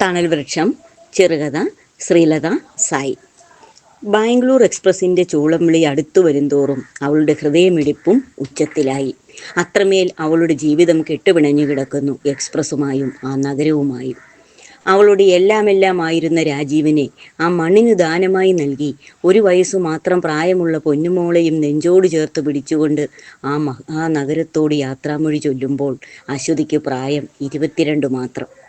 തണൽ വൃക്ഷം ചെറുകഥ ശ്രീലത സായി. ബാംഗ്ലൂർ എക്സ്പ്രസിന്റെ ചൂളം വിളി അടുത്തു വരുംതോറും അവളുടെ ഹൃദയമിടിപ്പും ഉച്ചത്തിലായി. അത്രമേൽ അവളുടെ ജീവിതം കെട്ടുപിണഞ്ഞു കിടക്കുന്നു എക്സ്പ്രസ്സുമായും ആ നഗരവുമായും. അവളുടെ എല്ലാമെല്ലാമായിരുന്ന രാജീവിനെ ആ മണ്ണിനു ദാനമായി നൽകി ഒരു വയസ്സു മാത്രം പ്രായമുള്ള പൊന്നുമോളെയും നെഞ്ചോട് ചേർത്ത് പിടിച്ചുകൊണ്ട് ആ മഹ ആ നഗരത്തോട് യാത്രാമൊഴി ചൊല്ലുമ്പോൾ അശ്വതിക്ക് പ്രായം ഇരുപത്തിരണ്ട് മാത്രം.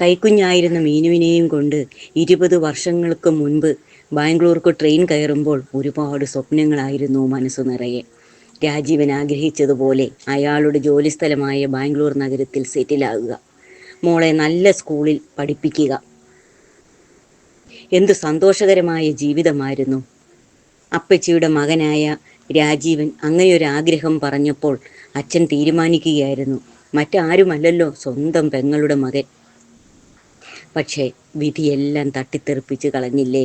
കൈക്കുഞ്ഞായിരുന്ന മീനുവിനെയും കൊണ്ട് ഇരുപത് വർഷങ്ങൾക്ക് മുൻപ് ബാംഗ്ലൂർക്ക് ട്രെയിൻ കയറുമ്പോൾ ഒരുപാട് സ്വപ്നങ്ങളായിരുന്നു മനസ്സു നിറയെ. രാജീവൻ ആഗ്രഹിച്ചതുപോലെ അയാളുടെ ജോലിസ്ഥലമായ ബാംഗ്ലൂർ നഗരത്തിൽ സെറ്റിലാകുക മോളെ നല്ല സ്കൂളിൽ പഠിപ്പിക്കുക. എന്തു സന്തോഷകരമായ ജീവിതമായിരുന്നു. അപ്പച്ചിയുടെ മകനായ രാജീവൻ അങ്ങനെയൊരു ആഗ്രഹം പറഞ്ഞപ്പോൾ അച്ഛൻ തീരുമാനിക്കുകയായിരുന്നു. മറ്റാരുമല്ലല്ലോ സ്വന്തം പെങ്ങളുടെ മകൻ. പക്ഷേ വിധിയെല്ലാം തട്ടിത്തെറിപ്പിച്ച് കളഞ്ഞില്ലേ?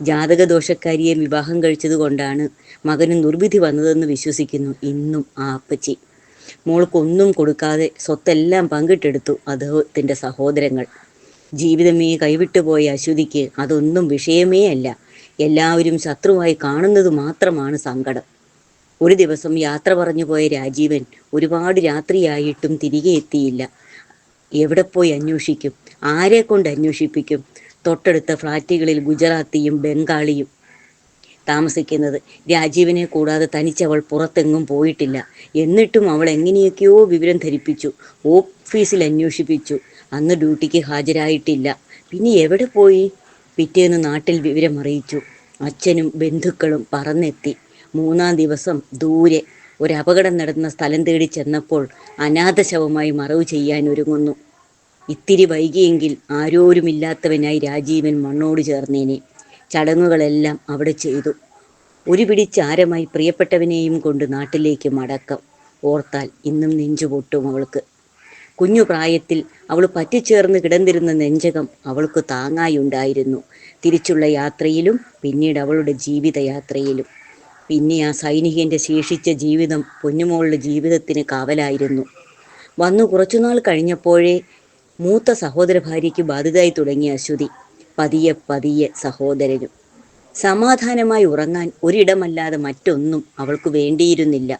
ജാതക ദോഷക്കാരിയെ വിവാഹം കഴിച്ചതുകൊണ്ടാണ് മകന് ദുർവിധി വന്നതെന്ന് വിശ്വസിക്കുന്നു ഇന്നും ആ അപ്പച്ചി. മോൾക്കൊന്നും കൊടുക്കാതെ സ്വത്തെല്ലാം പങ്കിട്ടെടുത്തു അദ്ദേഹത്തിന്റെ സഹോദരങ്ങൾ. ജീവിതമേ കൈവിട്ടുപോയ അശ്വതിക്ക് അതൊന്നും വിഷയമേ അല്ല. എല്ലാവരും ശത്രുവായി കാണുന്നത് മാത്രമാണ് സങ്കടം. ഒരു ദിവസം യാത്ര പറഞ്ഞു പോയ രാജീവൻ ഒരുപാട് രാത്രിയായിട്ടും തിരികെ എത്തിയില്ല. എവിടെ പോയി അന്വേഷിക്കും? ആരെ കൊണ്ട് അന്വേഷിപ്പിക്കും? തൊട്ടടുത്ത ഫ്ലാറ്റുകളിൽ ഗുജറാത്തിയും ബംഗാളിയും താമസിക്കുന്നത്. രാജീവിനെ കൂടാതെ തനിച്ചവൾ പുറത്തെങ്ങും പോയിട്ടില്ല. എന്നിട്ടും അവൾ എങ്ങനെയൊക്കെയോ വിവരം ധരിപ്പിച്ചു. ഓഫീസിൽ അന്വേഷിപ്പിച്ചു. അന്ന് ഡ്യൂട്ടിക്ക് ഹാജരായിട്ടില്ല. പിന്നെ എവിടെ പോയി? പിറ്റേന്ന് നാട്ടിൽ വിവരം അറിയിച്ചു അച്ഛനും ബന്ധുക്കളും പറന്നെത്തി. മൂന്നാം ദിവസം ദൂരെ ഒരു അപകടം നടന്ന സ്ഥലം തേടി ചെന്നപ്പോൾ അനാഥശവമായി മറവ് ചെയ്യാൻ ഒരുങ്ങുന്നു. ഇത്തിരി വൈകിയെങ്കിൽ ആരോരുമില്ലാത്തവനായി രാജീവൻ മണ്ണോട് ചേർന്നേനെ. ചടങ്ങുകളെല്ലാം അവിടെ ചെയ്തു. ഒരു പിടി ചാരമായി പ്രിയപ്പെട്ടവനെയും കൊണ്ട് നാട്ടിലേക്ക് മടക്കം. ഓർത്താൽ ഇന്നും നെഞ്ചു പൊട്ടും അവൾക്ക്. കുഞ്ഞു പ്രായത്തിൽ അവൾ പറ്റിച്ചേർന്ന് കിടന്നിരുന്ന നെഞ്ചകം അവൾക്ക് താങ്ങായുണ്ടായിരുന്നു. തിരിച്ചുള്ള യാത്രയിലും പിന്നീട് അവളുടെ ജീവിതയാത്രയിലും. പിന്നെ ആ സൈനികന്റെ ശേഷിച്ച ജീവിതം പൊന്നുമോളുടെ ജീവിതത്തിന് കാവലായിരുന്നു. വന്നു കുറച്ചുനാൾ കഴിഞ്ഞപ്പോഴേ മൂത്ത സഹോദര ഭാര്യയ്ക്ക് ബാധിതയായി തുടങ്ങിയ അശ്വതി പതിയെ പതിയെ സഹോദരനും. സമാധാനമായി ഉറങ്ങാൻ ഒരിടമല്ലാതെ മറ്റൊന്നും അവൾക്ക് വേണ്ടിയിരുന്നില്ല.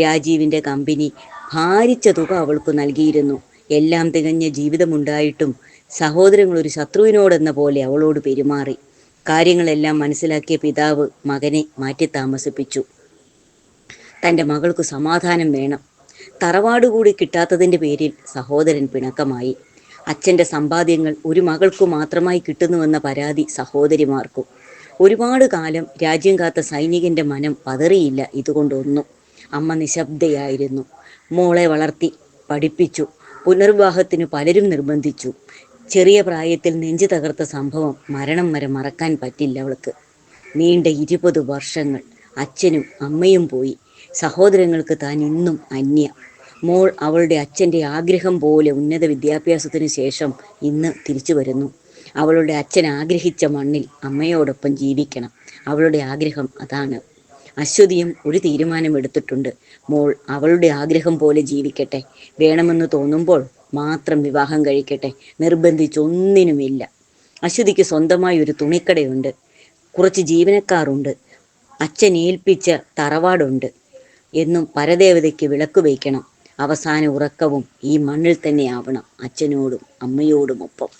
രാജീവിന്റെ കമ്പനി ഭാരിച്ച തുക അവൾക്ക് നൽകിയിരുന്നു. എല്ലാം തികഞ്ഞ ജീവിതമുണ്ടായിട്ടും സഹോദരങ്ങൾ ഒരു ശത്രുവിനോടെന്ന പോലെ അവളോട് പെരുമാറി. കാര്യങ്ങളെല്ലാം മനസ്സിലാക്കിയ പിതാവ് മകനെ മാറ്റി താമസിപ്പിച്ചു. തന്റെ മകൾക്ക് സമാധാനം വേണം. തറവാട് കൂടി കിട്ടാത്തതിന്റെ പേരിൽ സഹോദരൻ പിണക്കമായി. അച്ഛന്റെ സമ്പാദ്യങ്ങൾ ഒരു മകൾക്കു മാത്രമായി കിട്ടുന്നുവെന്ന പരാതി സഹോദരിമാർക്കും. ഒരുപാട് കാലം രാജ്യം കാത്ത സൈനികന്റെ മനം പതറിയില്ല ഇതുകൊണ്ടൊന്നും. അമ്മ നിശബ്ദയായിരുന്നു. മോളെ വളർത്തി പഠിപ്പിച്ചു. പുനർവിവാഹത്തിന് പലരും നിർബന്ധിച്ചു. ചെറിയ പ്രായത്തിൽ നെഞ്ചു തകർത്ത സംഭവം മരണം വരെ മറക്കാൻ പറ്റില്ല അവൾക്ക്. നീണ്ട ഇരുപത് വർഷങ്ങൾ അച്ഛനും അമ്മയും പോയി. സഹോദരങ്ങൾക്ക് താൻ ഇന്നും അന്യ. മോൾ അവളുടെ അച്ഛന്റെ ആഗ്രഹം പോലെ ഉന്നത വിദ്യാഭ്യാസത്തിന് ശേഷം ഇന്ന് തിരിച്ചു വരുന്നു. അവളുടെ അച്ഛൻ ആഗ്രഹിച്ച മണ്ണിൽ അമ്മയോടൊപ്പം ജീവിക്കണം. അവളുടെ ആഗ്രഹം അതാണ്. അശ്വതിയും ഒരു തീരുമാനമെടുത്തിട്ടുണ്ട്. മോൾ അവളുടെ ആഗ്രഹം പോലെ ജീവിക്കട്ടെ. വേണമെന്ന് തോന്നുമ്പോൾ മാത്രം വിവാഹം കഴിക്കട്ടെ. നിർബന്ധിച്ചൊന്നിനുമില്ല അശ്വതിക്ക് സ്വന്തമായി ഒരു തുണിക്കടയുണ്ട്. കുറച്ച് ജീവനക്കാറുണ്ട് അച്ഛൻ ഏൽപ്പിച്ച തറവാടുണ്ട് എന്നും പരദേവതയ്ക്ക് വിളക്ക് വയ്ക്കണം. അവസാന ഉറക്കവും ഈ മണ്ണിൽ തന്നെ ആവണം അച്ഛനോടും അമ്മയോടുമൊപ്പം.